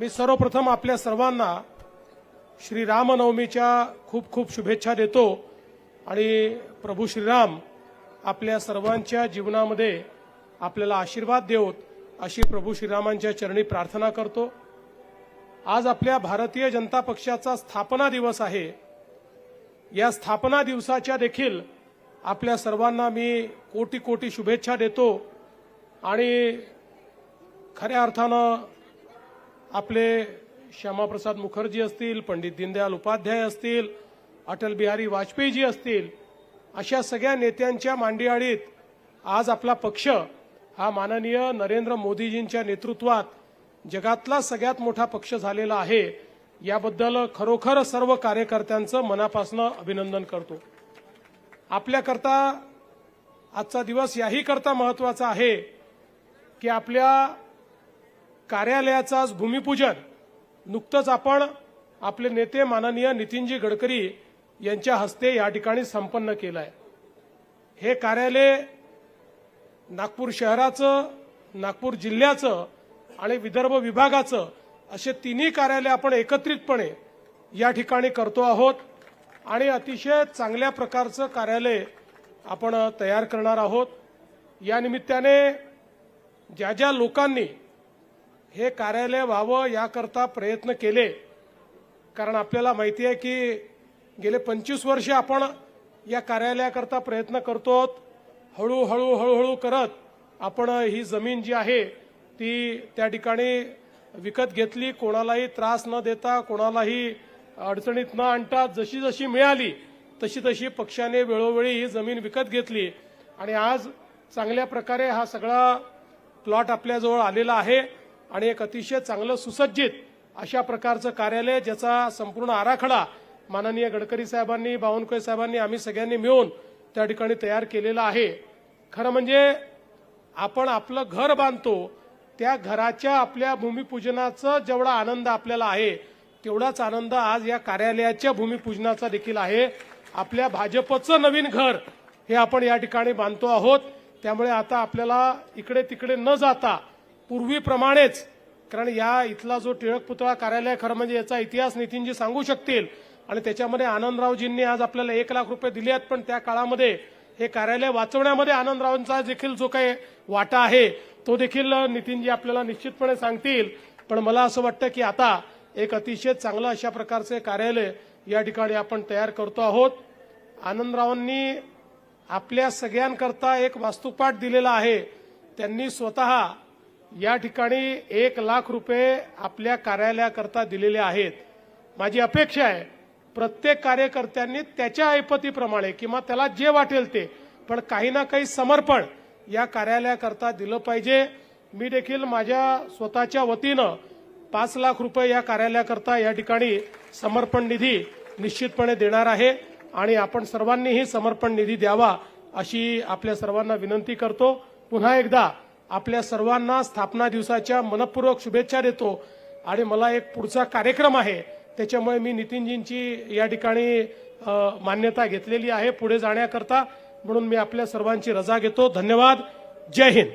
मी सर्वप्रथम आपल्या सर्वांना श्री रामनवमीच्या खूप खूप शुभेच्छा देतो आणि प्रभू श्रीराम आपल्या सर्वांच्या जीवनामध्ये आपल्याला आशीर्वाद देवत अशी प्रभू श्रीरामांच्या चरणी प्रार्थना करतो. आज आपल्या भारतीय जनता पक्षाचा स्थापना दिवस आहे. या स्थापना दिवसाच्या देखील आपल्या सर्वांना मी कोटी कोटी शुभेच्छा देतो आणि खऱ्या अर्थानं आपले श्यामाप्रसाद मुखर्जी असतील पंडित दीनदयाल उपाध्याय असतील अटल बिहारी वाजपेयीजी असतील अशा सगळ्या नेत्यांच्या मांडियाळीत आज आपला पक्ष हा माननीय नरेंद्र मोदीजींच्या नेतृत्वात जगातला सगळ्यात मोठा पक्ष झालेला आहे याबद्दल खरोखर सर्व कार्यकर्त्यांचं मनापासून अभिनंदन करतो. आपल्याकरता आजचा दिवस याही करता महत्त्वाचा आहे की आपल्या कार्यालयाचं आज भूमिपूजन. नुकतंच आपण आपले नेते माननीय नितीनजी गडकरी यांच्या हस्ते या ठिकाणी संपन्न केलं आहे हे कार्यालय नागपूर शहराचं नागपूर जिल्ह्याचं आणि विदर्भ विभागाचं असे तिन्ही कार्यालय आपण एकत्रितपणे या ठिकाणी करतो आहोत आणि अतिशय चांगल्या प्रकारचं कार्यालय आपण तयार करणार आहोत. या निमित्ताने ज्या ज्या लोकांनी हे कार्यालय व्हावं याकरता प्रयत्न केले. कारण आपल्याला माहिती आहे की गेले पंचवीस वर्ष आपण या कार्यालयाकरता प्रयत्न करतो हळूहळू हळूहळू करत आपण ही जमीन जी आहे ती त्या ठिकाणी विकत घेतली. कोणालाही त्रास न देता कोणालाही अडचणीत न आणता जशी जशी मिळाली तशी तशी पक्षाने वेळोवेळी ही जमीन विकत घेतली. आणि आज चांगल्या प्रकारे हा सगळा प्लॉट आपल्याजवळ आलेला आहे. आणि एक अतिशय चांगलं सुसज्जित अशा प्रकारचं कार्यालय ज्याचा संपूर्ण आराखडा माननीय गडकरी साहेबांनी बावनकुळे साहेबांनी आम्ही सगळ्यांनी मिळून त्या ठिकाणी तयार केलेला आहे. खरं म्हणजे आपण आपलं घर बांधतो त्या घराच्या आपल्या भूमिपूजनाचा जेवढा आनंद आपल्याला आहे तेवढाच आनंद आज या कार्यालयाच्या भूमिपूजनाचा देखील आहे. आपल्या भाजपचं नवीन घर हे आपण या ठिकाणी बांधतो आहोत. त्यामुळे आता आपल्याला इकडे तिकडे न जाता पूर्वीप्रमाणेच कारण या इथला जो टिळक पुतळा कार्यालय खरं म्हणजे याचा इतिहास नितीनजी सांगू शकतील. आणि त्याच्यामध्ये आनंदरावजींनी आज आपल्याला एक लाख रुपये दिले आहेत पण त्या काळामध्ये हे कार्यालय वाचवण्यामध्ये आनंदरावांचा देखील जो काही वाटा आहे तो देखील नितीनजी आपल्याला निश्चितपणे सांगतील. पण मला असं वाटतं की आता एक अतिशय चांगलं अशा प्रकारचे कार्यालय या ठिकाणी आपण तयार करतो आहोत. आनंदरावांनी आपल्या सगळ्यांकरता एक वास्तुपाठ दिलेला आहे. त्यांनी स्वतः या ठिकाणी एक लाख रुपये आपल्या कार्यालयाकरता दिलेले आहेत. माझी अपेक्षा आहे प्रत्येक कार्यकर्त्यांनी त्याच्या ऐपतीप्रमाणे किंवा त्याला जे वाटेल ते पण काही ना काही समर्पण या कार्यालयाकरता दिलं पाहिजे. मी देखील माझ्या स्वतःच्या वतीनं पाच लाख रुपये या कार्यालयाकरता या ठिकाणी समर्पण निधी निश्चितपणे देणार आहे आणि आपण सर्वांनीही समर्पण निधी द्यावा अशी आपल्या सर्वांना विनंती करतो. पुन्हा एकदा आपल्या सर्वांना स्थापना दिवसाच्या मनपूर्वक शुभेच्छा देतो. आणि मला एक पुढचा कार्यक्रम आहे. त्याच्यामुळे मी नितीनजींची या ठिकाणी मान्यता घेतलेली आहे पुढे जाण्याकरता. म्हणून मी आपल्या सर्वांची रजा घेतो. धन्यवाद. जय हिंद.